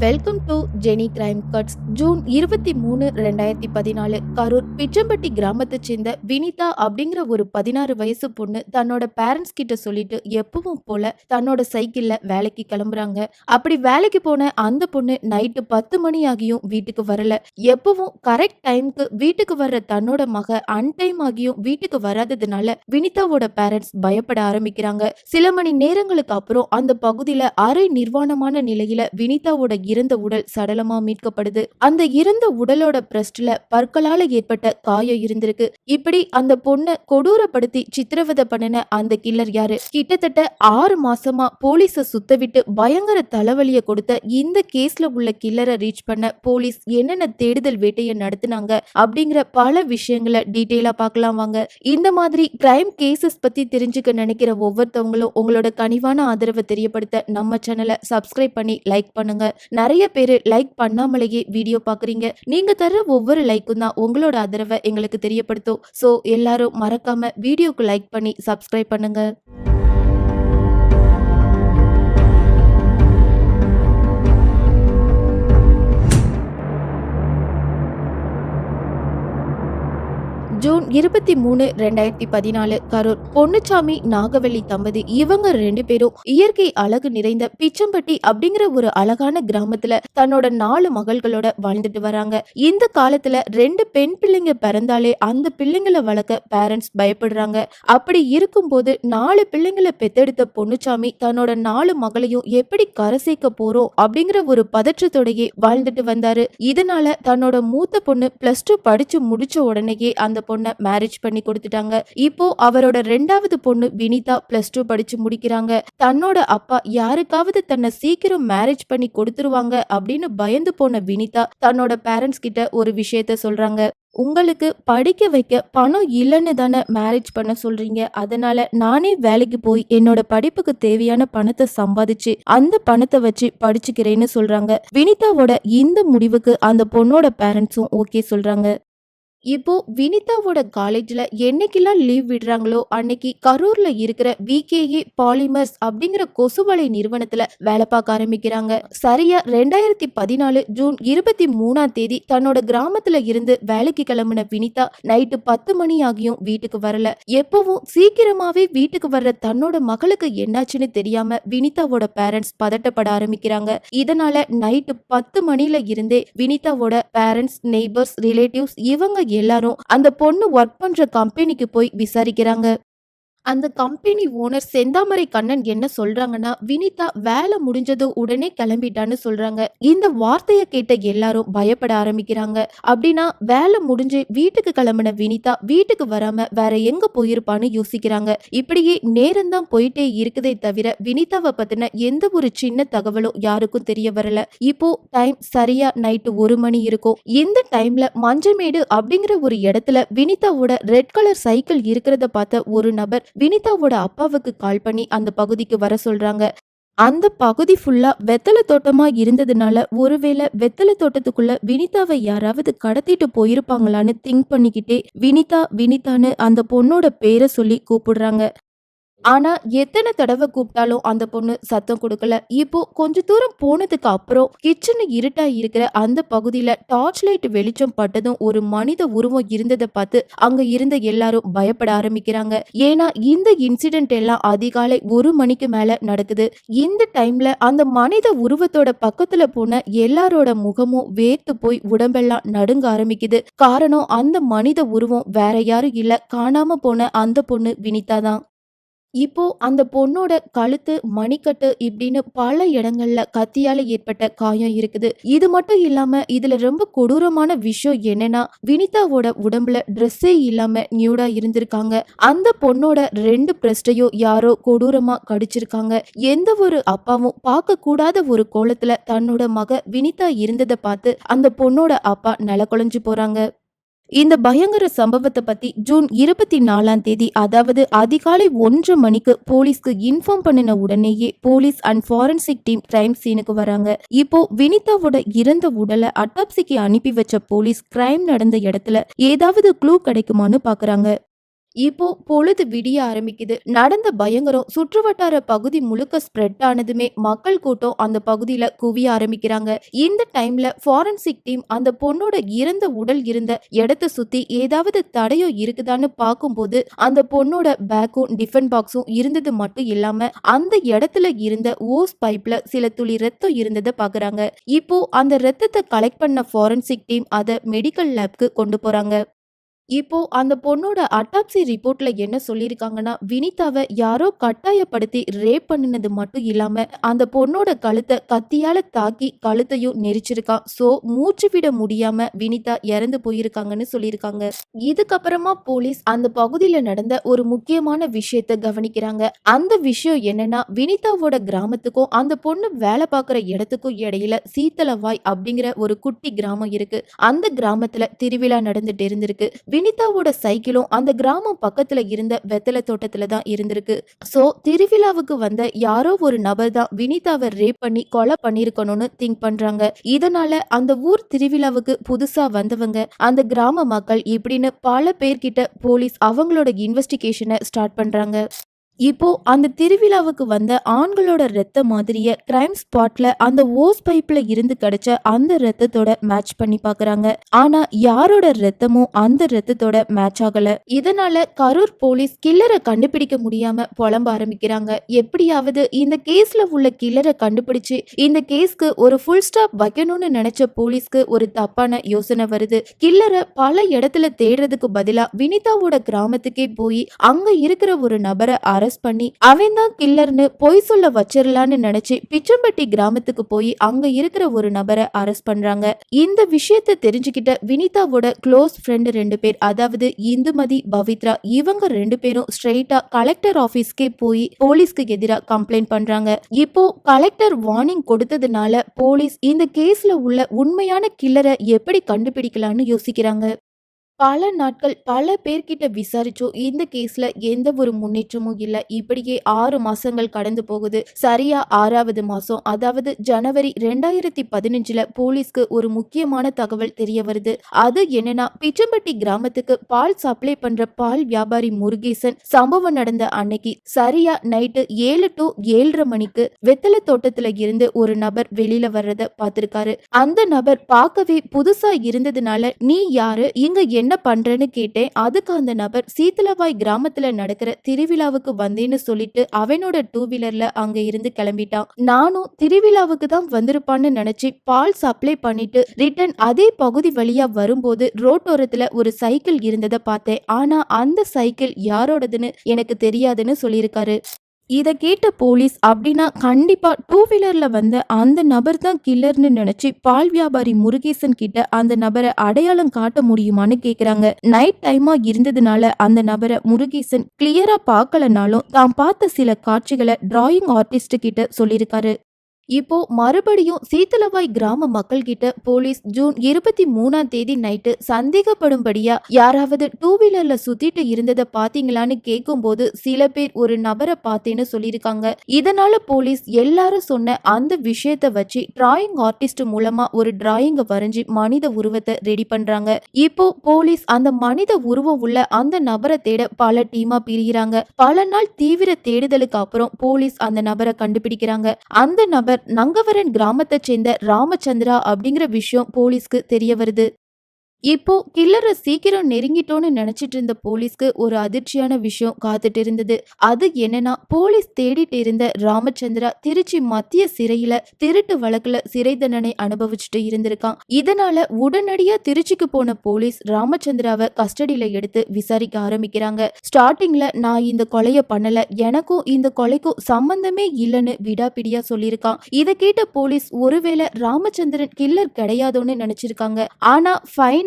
Welcome to Jeni crime cuts June இருபத்தி மூணு ரெண்டாயிரத்தி பதினாலு. கரூர் பிச்சம்பட்டி கிராமத்தை சேர்ந்த வினிதா அப்படிங்கிற ஒரு பதினாறு வயசு பொண்ணு தன்னோட பேரண்ட்ஸ் கிட்ட சொல்லிட்டு எப்பவும் போல தன்னோட சைக்கிள்ல வேலைக்கு கிளம்புறாங்க. அப்படி வேலைக்கு போன அந்த பொண்ணு நைட்டு பத்து மணி ஆகியும் வீட்டுக்கு வரல. எப்பவும் கரெக்ட் டைம்க்கு வீட்டுக்கு வர்ற தன்னோட மக அன்டைம் ஆகியும் வீட்டுக்கு வராததுனால வினிதாவோட பேரண்ட்ஸ் பயப்பட ஆரம்பிக்கிறாங்க. சில மணி நேரங்களுக்கு அப்புறம் அந்த பகுதியில அரை நிர்வாணமான நிலையில வினிதாவோட இறந்த உடல் சடலமா மீட்கப்படுது. அந்த இறந்த உடலோட பிரஸ்ட்ல பற்களால ஏற்பட்ட காயம் இருந்திருக்கு. இப்படி அந்த பொண்ணை கொடூரப்படுத்தி சித்திரவதை பண்ணின அந்த கில்லர் யாரு? கிட்டத்தட்ட ஆறு மாசமா போலீஸ சுத்த விட்டு பயங்கர தலைவலிய கொடுத்த இந்த கேஸ்ல உள்ள கில்லரை ரீச் பண்ண போலீஸ் என்னென்ன தேடுதல் வேட்டையை நடத்தினாங்க அப்படிங்கிற பல விஷயங்களை டீட்டெயிலா பார்க்கலாம் வாங்க. இந்த மாதிரி கிரைம் கேசஸ் பத்தி தெரிஞ்சுக்க நினைக்கிற ஒவ்வொருத்தவங்களும் உங்களோட கனிவான ஆதரவை தெரியப்படுத்த நம்ம சேனலை சப்ஸ்கிரைப் பண்ணி லைக் பண்ணுங்க. நிறைய பேர் லைக் பண்ணாமலேயே வீடியோ பார்க்குறீங்க நீங்கள் தர்ற ஒவ்வொரு லைக்கும் தான் உங்களோட ஆதரவை எங்களுக்கு தெரியப்படுத்தும். ஸோ எல்லாரும் மறக்காமல் வீடியோக்கு லைக் பண்ணி சப்ஸ்கிரைப் பண்ணுங்கள் ஜூன் இருபத்தி மூணு ரெண்டாயிரத்தி பதினாலு. கரூர். பொன்னுச்சாமி நாகவள்ளி தம்பதி இவங்க ரெண்டு பேரும் இயற்கை அழகு நிறைந்த பிச்சம்பட்டி அப்படிங்கிற ஒரு அழகான கிராமத்துல தன்னோட நாலு மகள்களோட வாழ்ந்துட்டு வராங்க. இந்த காலத்துல ரெண்டு பெண் பிள்ளைங்க பிறந்தாலே அந்த பிள்ளைங்களை வளர்க்க பேரண்ட்ஸ் பயப்படுறாங்க. அப்படி இருக்கும்போது நாலு பிள்ளைங்களை பெத்தெடுத்த பொன்னுச்சாமி தன்னோட நாலு மகளையும் எப்படி கரை சேர்க்க போறோம் அப்படிங்கிற ஒரு பதற்றத்தோடையே வாழ்ந்துட்டு வந்தாரு. இதனால தன்னோட மூத்த பொண்ணு பிளஸ் டூ படிச்சு முடிச்ச உடனேயே அந்த பொண்ணை மேரேஜ் பண்ணி கொடுத்துட்டாங்க. இப்போ அவரோட ரெண்டாவது பொண்ணு வினிதா பிளஸ் டூ படிச்சு முடிக்கிறாங்க. தன்னோட அப்பா யாருக்காவது தன்னை சீக்கிரம் மேரேஜ் பண்ணி கொடுத்துருவாங்க அப்படின்னு பயந்து போன வினிதா தன்னோட பேரண்ட்ஸ் கிட்ட ஒரு விஷயத்த சொல்றாங்க. உங்களுக்கு படிக்க வைக்க பணம் இல்லைன்னு தானே மேரேஜ் பண்ண சொல்றீங்க. அதனால நானே வேலைக்கு போய் என்னோட படிப்புக்கு தேவையான பணத்தை சம்பாதிச்சு அந்த பணத்தை வச்சு படிச்சுக்கிறேன்னு சொல்றாங்க. வினிதாவோட இந்த முடிவுக்கு அந்த பொண்ணோட பேரண்ட்ஸும் ஓகே சொல்றாங்க. இப்போ வினிதாவோட காலேஜ்ல என்னைக்கெல்லாம் லீவ் விடுறாங்களோ அன்னைக்கு கரூர்ல இருக்கிற விகேஏ பாலிமர்ஸ் அப்படிங்கிற கொசுவலை நிறுவனத்துல வேலை பார்க்க ஆரம்பிக்கிறாங்க. சரியா ரெண்டாயிரத்தி பதினாலு ஜூன் இருபத்தி மூணாம் தேதி தன்னோட கிராமத்துல இருந்து வேலைக்கு கிளம்பின வினிதா நைட்டு பத்து மணி ஆகியும் வீட்டுக்கு வரல. எப்பவும் சீக்கிரமாவே வீட்டுக்கு வர்ற தன்னோட மகளுக்கு என்னாச்சுன்னு தெரியாம வினிதாவோட பேரண்ட்ஸ் பதட்டப்பட ஆரம்பிக்கிறாங்க. இதனால நைட்டு பத்து மணில இருந்தே வினிதாவோட பேரண்ட்ஸ் நெய்பர்ஸ் ரிலேட்டிவ்ஸ் இவங்க எல்லாரும் அந்த பொண்ணு ஒர்க் பண்ற கம்பெனிக்கு போய் விசாரிக்கிறாங்க. அந்த கம்பெனி ஓனர் செந்தாமரை கண்ணன் என்ன சொல்றாங்கன்னா வினிதா வேலை முடிஞ்சது உடனே கிளம்பிட்டான்னு சொல்றாங்க. இந்த வார்த்தையை கேட்ட எல்லாரும் பயப்பட ஆரம்பிக்கிறாங்க. அப்படின்னா வேலை முடிஞ்சு வீட்டுக்கு கிளம்பின வினிதா வீட்டுக்கு வராம வேற எங்க போயிருப்பான்னு யோசிக்கிறாங்க. இப்படியே நேரம்தான் போயிட்டே இருக்குதே தவிர வினிதாவை பத்தின எந்த ஒரு சின்ன தகவலும் யாருக்கும் தெரிய வரல. இப்போ டைம் சரியா நைட்டு ஒரு மணி இருக்கும். இந்த டைம்ல மஞ்சமேடு அப்படிங்கிற ஒரு இடத்துல வினிதாவோட ரெட் கலர் சைக்கிள் இருக்கிறத பார்த்த ஒரு நபர் வினிதாவோட அப்பாவுக்கு கால் பண்ணி அந்த பகுதிக்கு வர சொல்றாங்க. அந்த பகுதி ஃபுல்லா வெத்தலை தோட்டமா இருந்ததுனால ஒருவேளை வெத்தலை தோட்டத்துக்குள்ள வினிதாவை யாராவது கடத்திட்டு போயிருப்பாங்களான்னு திங்க் பண்ணிக்கிட்டே வினிதா வினிதான்னு அந்த பொண்ணோட பேரை சொல்லி கூப்பிடுறாங்க. ஆனா எத்தனை தடவை கூப்பிட்டாலும் அந்த பொண்ணு சத்தம் கொடுக்கல. இப்போ கொஞ்ச தூரம் போனதுக்கு அப்புறம் கிச்சன் இருட்டா இருக்கிற அந்த பகுதியில டார்ச் லைட் வெளிச்சம் பட்டதும் ஒரு மனித உருவம் இருந்ததை பார்த்து அங்க இருந்த எல்லாரும் பயப்பட ஆரம்பிக்கிறாங்க. ஏன்னா இந்த இன்சிடென்ட் எல்லாம் அதிகாலை ஒரு மணிக்கு மேல நடக்குது. இந்த டைம்ல அந்த மனித உருவத்தோட பக்கத்துல போன எல்லாரோட முகமும் வேர்த்து போய் உடம்பெல்லாம் நடுங்க ஆரம்பிக்குது. காரணம் அந்த மனித உருவம் வேற யாரும் இல்ல. காணாம போன அந்த பொண்ணு வினிதா தான் இப்போ அந்த பொண்ணோட கழுத்து மணிக்கட்டு இப்படின்னு பல இடங்கள்ல கத்தியால ஏற்பட்ட காயம் இருக்குது. இது மட்டும் இல்லாம இதுல ரொம்ப கொடூரமான விஷயம் என்னன்னா வினிதாவோட உடம்புல ட்ரெஸ்ஸே இல்லாம நியூடா இருந்திருக்காங்க. அந்த பொண்ணோட ரெண்டு பிரஸ்டையும் யாரோ கொடூரமா கடிச்சிருக்காங்க. எந்த ஒரு அப்பாவும் பார்க்க கூடாத ஒரு கோலத்துல தன்னோட மக வினிதா இருந்ததை பார்த்து அந்த பொண்ணோட அப்பா நில குழஞ்சு போறாங்க. இந்த பயங்கர சம்பவத்தை பத்தி ஜூன் இருபத்தி நாலாம் தேதி அதாவது அதிகாலை ஒன்று மணிக்கு போலீஸ்க்கு இன்ஃபார்ம் பண்ணின உடனேயே police and forensic team crime சீனுக்கு வராங்க. இப்போ வினிதாவோட இறந்த உடலை அட்டாப்சிக்கு அனுப்பி வச்ச போலீஸ் கிரைம் நடந்த இடத்துல ஏதாவது க்ளூ கிடைக்குமான்னு பாக்குறாங்க. இப்போ பொழுது விடிய ஆரம்பிக்குது. நடந்த பயங்கரம் சுற்றுவட்டார பகுதி முழுக்க ஸ்ப்ரெட் ஆனதுமே மக்கள் கூட்டம் அந்த பகுதியில குவிய ஆரம்பிக்கிறாங்க. இந்த டைம்ல ஃபாரன்சிக் டீம் அந்த பொண்ணோட இறந்த உடல் இருந்த இடத்த சுத்தி ஏதாவது தடையோ இருக்குதான்னு பார்க்கும்போது அந்த பொண்ணோட பேக்கும் டிஃபன் பாக்ஸும் இருந்தது மட்டும் இல்லாம அந்த இடத்துல இருந்த ஓஸ் பைப்ல சில துளி ரத்தம் இருந்ததை பாக்குறாங்க இப்போ அந்த ரத்தத்தை கலெக்ட் பண்ண ஃபாரன்சிக் டீம் அதை மெடிக்கல் லேப்க்கு கொண்டு போறாங்க. இப்போ அந்த பொண்ணோட அட்டாப்சி ரிப்போர்ட்ல என்ன சொல்லியிருக்காங்கன்னா வினிதாவை யாரோ கட்டாயப்படுத்தி ரேப் பண்ணினது மட்டும் இல்லாம அந்த பொண்ணோட கழுத்தை கத்தியால தாக்கி கழுத்தையும் நெரிச்சிருக்கான் சோ மூச்சு விட முடியாம வினிதா இறந்து போயிருக்காங்கன்னு சொல்லியிருக்காங்க. இதுக்கப்புறமா போலீஸ் அந்த பகுதியில நடந்த ஒரு முக்கியமான விஷயத்த கவனிக்கிறாங்க. அந்த விஷயம் என்னன்னா வினிதாவோட கிராமத்துக்கும் அந்த பொண்ணு வேலை பார்க்குற இடத்துக்கும் இடையில சீத்தலவாய் அப்படிங்கிற ஒரு குட்டி கிராமம் இருக்கு. அந்த கிராமத்துல திருவிழா நடந்துட்டு இருந்திருக்கு. வினிதாவோட சைக்கிளும் அந்த கிராமம் பக்கத்துல இருந்த வெத்தலை தோட்டத்துல தான் இருந்திருக்கு. சோ திருவிழாவுக்கு வந்த யாரோ ஒரு நபர் தான் வினிதாவை ரேப் பண்ணி கொலை பண்ணிருக்கணும்னு திங்க் பண்றாங்க. இதனால அந்த ஊர் திருவிழாவுக்கு புதுசா வந்தவங்க அந்த கிராம மக்கள் இப்படின்னு பல பேர்கிட்ட போலீஸ் அவங்களோட இன்வெஸ்டிகேஷனை ஸ்டார்ட் பண்றாங்க. இப்போ அந்த திருவிழாவுக்கு வந்த ஆண்களோட ரத்த மாதிரிய கிரைம் ஸ்பாட்ல அந்த ஓஸ் பைப்ல இருந்து கிடைச்ச அந்த ரத்தத்தோட மேட்ச் பண்ணி பாக்குறாங்க. ஆனா யாரோட ரத்தமும் அந்த ரத்தத்தோட மேட்ச் ஆகல. இதனால கரூர் போலீஸ் கில்லரை கண்டுபிடிக்க முடியாம புலம்ப ஆரம்பிக்கிறாங்க. எப்படியாவது இந்த கேஸ்ல உள்ள கில்லரை கண்டுபிடிச்சு இந்த கேஸ்க்கு ஒரு ஃபுல் ஸ்டாப் வைக்கணும்னு நினைச்ச போலீஸ்க்கு ஒரு தப்பான யோசனை வருது. கில்லரை பல இடத்துல தேடுறதுக்கு பதிலா வினிதாவோட கிராமத்துக்கே போய் அங்க இருக்கிற ஒரு நபரை அரெஸ்ட் பண்ணி அவன் தான் கில்லர்னு பொய் சொல்ல வச்சிடலான்னு நினைச்சு பிச்சம்பட்டி கிராமத்துக்கு போய் அங்க இருக்கிற ஒரு நபரை அரெஸ்ட் பண்றாங்க. இந்த விஷயத்தை தெரிஞ்சுக்கிட்ட வினிதாவோட க்ளோஸ் ஃப்ரெண்டு ரெண்டு பேர் அதாவது இந்துமதி பவித்ரா இவங்க ரெண்டு பேரும் ஸ்ட்ரெயிட்டா கலெக்டர் ஆபீஸ்க்கே போய் போலீஸ்க்கு எதிராக கம்ப்ளைண்ட் பண்றாங்க. இப்போ கலெக்டர் வார்னிங் கொடுத்ததுனால போலீஸ் இந்த கேஸ்ல உள்ள உண்மையான கில்லரை எப்படி கண்டுபிடிக்கலாம்னு யோசிக்கிறாங்க. பல நாட்கள் பல பேர்கிட்ட விசாரிச்சோம் இந்த கேஸ்ல எந்த ஒரு முன்னேற்றமும் இல்லை. இப்படியே ஆறு மாசங்கள் கடந்து போகுது. சரியா ஆறாவது மாசம். அதாவது ஜனவரி ரெண்டாயிரத்தி பதினஞ்சுல போலீஸ்க்கு ஒரு முக்கியமான தகவல் தெரிய வருது. அது என்னன்னா பிச்சம்பட்டி கிராமத்துக்கு பால் சப்ளை பண்ற பால் வியாபாரி முருகேசன் சம்பவம் நடந்த அன்னைக்கு சரியா நைட்டு ஏழு டு ஏழரை மணிக்கு வெத்தலை தோட்டத்துல இருந்து ஒரு நபர் வெளியில வர்றத பார்த்திருக்காரு. அந்த நபர் பார்க்கவே புதுசா இருந்ததுனால நீ யாரு? இங்க என்ன பண்றேன்னு கேட்டேன். அதுக்கு அந்த நபர் சீத்தலவாய் கிராமத்துல நடக்கிற திருவிழாவுக்கு வந்தேன்னு சொல்லிட்டு அவனோட டூ வீலர்ல அங்க இருந்து கிளம்பிட்டான். நானும் திருவிழாவுக்கு தான் வந்திருப்பான்னு நினைச்சு பால் சப்ளை பண்ணிட்டு ரிட்டர்ன் அதே பகுதி வழியா வரும்போது ரோட்டோரத்துல ஒரு சைக்கிள் இருந்ததை பார்த்தேன். ஆனா அந்த சைக்கிள் யாரோடதுன்னு எனக்கு தெரியாதுன்னு சொல்லியிருக்காரு. இதை கேட்ட போலீஸ் அப்படின்னா கண்டிப்பாக டூ வீலரில் வந்து அந்த நபர் தான் கில்லர்னு நினச்சி பால் வியாபாரி முருகேசன் கிட்ட அந்த நபரை அடையாளம் காட்ட முடியுமான்னு கேட்குறாங்க நைட் டைமாக இருந்ததுனால அந்த நபரை முருகேசன் கிளியராக பார்க்கலனாலும் தான் பார்த்த சில காட்சிகளை டிராயிங் ஆர்டிஸ்ட் கிட்ட சொல்லியிருக்காரு. இப்போ மறுபடியும் சீத்தலவாய் கிராம மக்கள் கிட்ட போலீஸ் ஜூன் இருபத்தி மூணாம் தேதி நைட்டு சந்தேகப்படும்படியா யாராவது டூ வீலர்ல சுத்திட்டு இருந்ததை பாத்தீங்களான்னு கேட்கும்போது சில பேர் ஒரு நபரை பார்த்தேன்னு சொல்லியிருக்காங்க. இதனால போலீஸ் எல்லாரும் சொன்ன அந்த விஷயத்த வச்சு டிராயிங் ஆர்டிஸ்ட் மூலமா ஒரு டிராயிங்கை வரைஞ்சி மனித உருவத்தை ரெடி பண்றாங்க. இப்போ போலீஸ் அந்த மனித உருவம் உள்ள அந்த நபரை தேட பல டீமா பிரிகிறாங்க பல நாள் தீவிர தேடுதலுக்கு அப்புறம் போலீஸ் அந்த நபரை கண்டுபிடிக்கிறாங்க. அந்த நபர் நங்கவரன் கிராமத்தை சேர்ந்த ராமச்சந்திரா அப்படிங்கிற விஷயம் போலீஸ்க்கு தெரிய வருது. இப்போ கில்லரை சீக்கிரம் நெருங்கிட்டோன்னு நினைச்சிட்டு இருந்த போலீஸ்க்கு ஒரு அதிர்ச்சியான விஷயம் காத்துட்டு இருந்தது அது என்னன்னா போலீஸ் தேடிட்டு இருந்த ராமச்சந்திரா திருச்சி மத்திய சிறையில திருட்டு வழக்குல சிறை தண்டனை அனுபவிச்சுட்டு இருந்திருக்கான். இதனால உடனடியா திருச்சிக்கு போன போலீஸ் ராமச்சந்திராவை கஸ்டடியில எடுத்து விசாரிக்க ஆரம்பிக்கிறாங்க. ஸ்டார்டிங்ல நான் இந்த கொலைய பண்ணல எனக்கும் இந்த கொலைக்கும் சம்பந்தமே இல்லைன்னு விடாபிடியா சொல்லியிருக்கான். இதை கேட்ட போலீஸ் ஒருவேளை ராமச்சந்திரன் கில்லர் கிடையாதோன்னு நினைச்சிருக்காங்க. ஆனா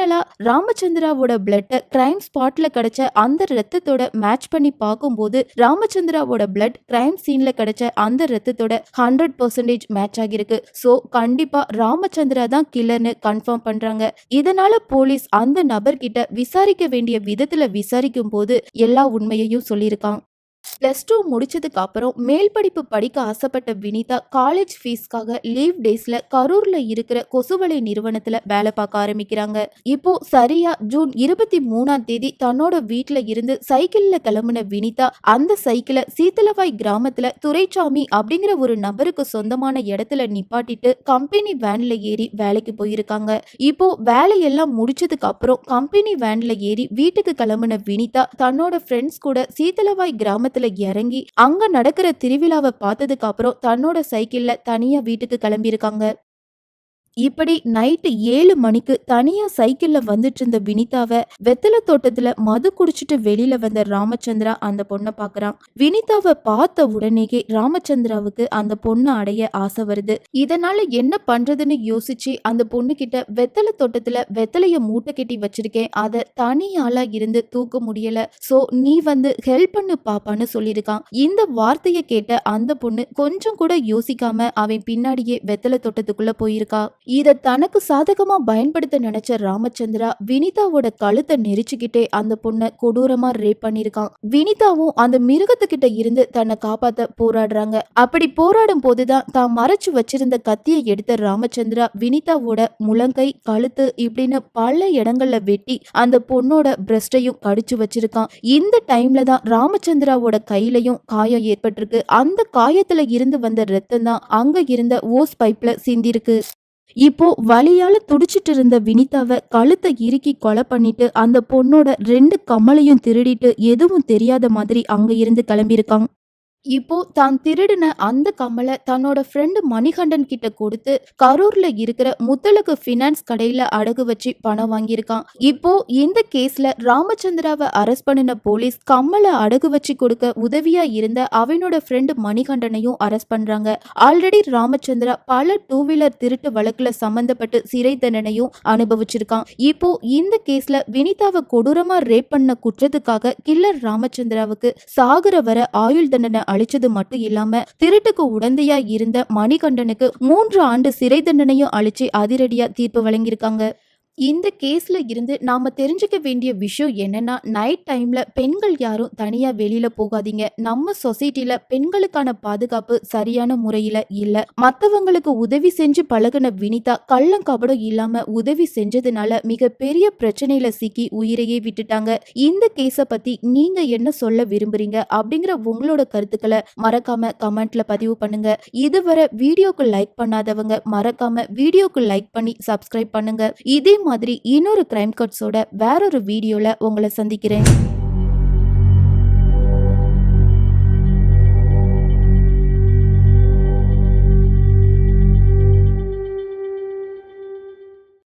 ஃபைனலாக ராமச்சந்திராவோட பிளட்டை கிரைம் ஸ்பாட்ல கிடைச்ச அந்த ரத்தத்தோட மேட்ச் பண்ணி பார்க்கும்போது ராமச்சந்திராவோட பிளட் கிரைம் சீன்ல கிடைச்ச அந்த ரத்தத்தோட ஹண்ட்ரட் பர்சன்டேஜ் மேட்ச் ஆகியிருக்கு. ஸோ கண்டிப்பா ராமச்சந்திரா தான் கில்லர்னு கன்ஃபார்ம் பண்றாங்க. இதனால போலீஸ் அந்த நபர்கிட்ட விசாரிக்க வேண்டிய விதத்துல விசாரிக்கும் போது எல்லா உண்மையையும் சொல்லியிருக்கான். ப்ளஸ் டூ முடிச்சதுக்கு அப்புறம் மேல் படிப்பு படிக்க ஆசைப்பட்ட வினிதா காலேஜ் ஃபீஸ்க்காக லீவ் டேஸ்ல கரூர்ல இருக்கிற கொசுவலை நிறுவனத்துல வேலை பார்க்க ஆரம்பிக்கிறாங்க. இப்போ சரியா ஜூன் இருபத்தி மூணாம் தேதி தன்னோட வீட்ல இருந்து சைக்கிள்ல கிளம்புன வினிதா அந்த சைக்கிளை சீத்தலவாய் கிராமத்துல துரைசாமி அப்படிங்கிற ஒரு நபருக்கு சொந்தமான இடத்துல நிப்பாட்டிட்டு கம்பெனி வேன்ல ஏறி வேலைக்கு போயிருக்காங்க. இப்போ வேலையெல்லாம் முடிச்சதுக்கு அப்புறம் கம்பெனி வேன்ல ஏறி வீட்டுக்கு கிளம்புன வினிதா தன்னோட ஃப்ரெண்ட்ஸ் கூட சீத்தலவாய் கிராமத்துல இறங்கி அங்க நடக்கிற திருவிழாவை பார்த்ததுக்கு அப்புறம் தன்னோட சைக்கிள்ல தனியா வீட்டுக்கு கிளம்பியிருக்காங்க. இப்படி நைட்டு ஏழு மணிக்கு தனியா சைக்கிள்ல வந்துட்டு இருந்த வினிதாவை வெத்தலை தோட்டத்துல மது குடிச்சிட்டு வெளியில வந்த ராமச்சந்திரா அந்த பொண்ணை பாக்குறான். வினிதாவை பார்த்த உடனேயே ராமச்சந்திராவுக்கு அந்த பொண்ணு அடைய ஆசை வருது. இதனால என்ன பண்றதுன்னு யோசிச்சு அந்த பொண்ணு கிட்ட வெத்தலை தோட்டத்துல வெத்தலைய மூட்டை கட்டி வச்சிருக்கேன். அதை தனியாளா இருந்து தூக்க முடியல. சோ நீ வந்து ஹெல்ப் பண்ணு பாப்பான்னு சொல்லியிருக்கான். இந்த வார்த்தையை கேட்ட அந்த பொண்ணு கொஞ்சம் கூட யோசிக்காம அவன் பின்னாடியே வெத்தலை தோட்டத்துக்குள்ள போயிருக்கா. இதை தனக்கு சாதகமா பயன்படுத்த நினைச்ச ராமச்சந்திரா வினிதாவோட கழுத்தை நெரிச்சுக்கிட்டே அந்த பொண்ணை கொடூரமா ரேப் பண்ணிருக்கான் வினிதாவும் அந்த மிருகத்துக்கிட்ட இருந்து தன்னை காப்பாத்த போராடுறாங்க. அப்படி போராடும் போதுதான் தான் மறைச்சு வச்சிருந்த கத்தியை எடுத்த ராமச்சந்திரா வினிதாவோட முழங்கை கழுத்து இப்படின்னு பல இடங்கள்ல வெட்டி அந்த பொண்ணோட பிரஸ்டையும் கடிச்சு வச்சிருக்கான். இந்த டைம்ல தான் ராமச்சந்திராவோட கையிலையும் காயம் ஏற்பட்டிருக்கு. அந்த காயத்துல இருந்து வந்த ரத்தம் தான் அங்க இருந்த ஓஸ் பைப்ல சிந்திருக்கு. இப்போ வலியால துடிச்சிட்டு இருந்த வினிதாவை கழுத்தை இறுக்கி கொலை பண்ணிட்டு அந்த பொண்ணோட ரெண்டு கமலையும் திருடிட்டு எதுவும் தெரியாத மாதிரி அங்க இருந்து கிளம்பியிருக்காங்க இப்போ தான் திருடின அந்த கம்மலை தன்னோட ஃப்ரெண்டு மணிகண்டன் கிட்ட கொடுத்து கரூர்ல இருக்கிற முத்தலகு ஃபினான்ஸ் கடையில அடகு வச்சு பணம் வாங்கியிருக்கான். இப்போ இந்த கேஸ்ல ராமச்சந்திராவை அரெஸ்ட் பண்ணின போலீஸ் கம்மலை அடகு வச்சு கொடுக்க உதவியா இருந்த அவனோட ஃப்ரெண்டு மணிகண்டனையும் அரெஸ்ட் பண்றாங்க. ஆல்ரெடி ராமச்சந்திரா பல டூ வீலர் திருட்டு வழக்குல சம்பந்தப்பட்டு சிறை தண்டனையும் அனுபவிச்சிருக்கான். இப்போ இந்த கேஸ்ல வினிதாவை கொடூரமா ரேப் பண்ண குற்றத்துக்காக கில்லர் ராமச்சந்திராவுக்கு சாகுற வர ஆயுள் தண்டனை அழிச்சது மட்டும் இல்லாம திருட்டுக்கு உடந்தையா இருந்த மணிகண்டனுக்கு மூன்று ஆண்டு சிறை தண்டனையும் அழிச்சு அதிரடியா தீர்ப்பு வழங்கியிருக்காங்க. இந்த கேஸில் இருந்து நாம் தெரிஞ்சுக்க வேண்டிய விஷயம் என்னென்னா நைட் டைமில் பெண்கள் யாரும் தனியாக வெளியில் போகாதீங்க. நம்ம சொசைட்டியில் பெண்களுக்கான பாதுகாப்பு சரியான முறையில் இல்லை. மற்றவங்களுக்கு உதவி செஞ்சு பழகுன வினிதா கள்ளம் கபடம் உதவி செஞ்சதுனால மிகப்பெரிய பிரச்சனையில் சிக்கி உயிரையே விட்டுட்டாங்க. இந்த கேஸை பற்றி நீங்கள் என்ன சொல்ல விரும்புகிறீங்க அப்படிங்கிற உங்களோட கருத்துக்களை மறக்காம கமெண்ட்ல பதிவு பண்ணுங்க. இதுவரை வீடியோக்கு லைக் பண்ணாதவங்க மறக்காம வீடியோக்கு லைக் பண்ணி சப்ஸ்கிரைப் பண்ணுங்க. இதே மாதிரி இன்னொரு கிரைம் கட்ஸோட வேறொரு வீடியோவில் உங்களை சந்திக்கிறேன்.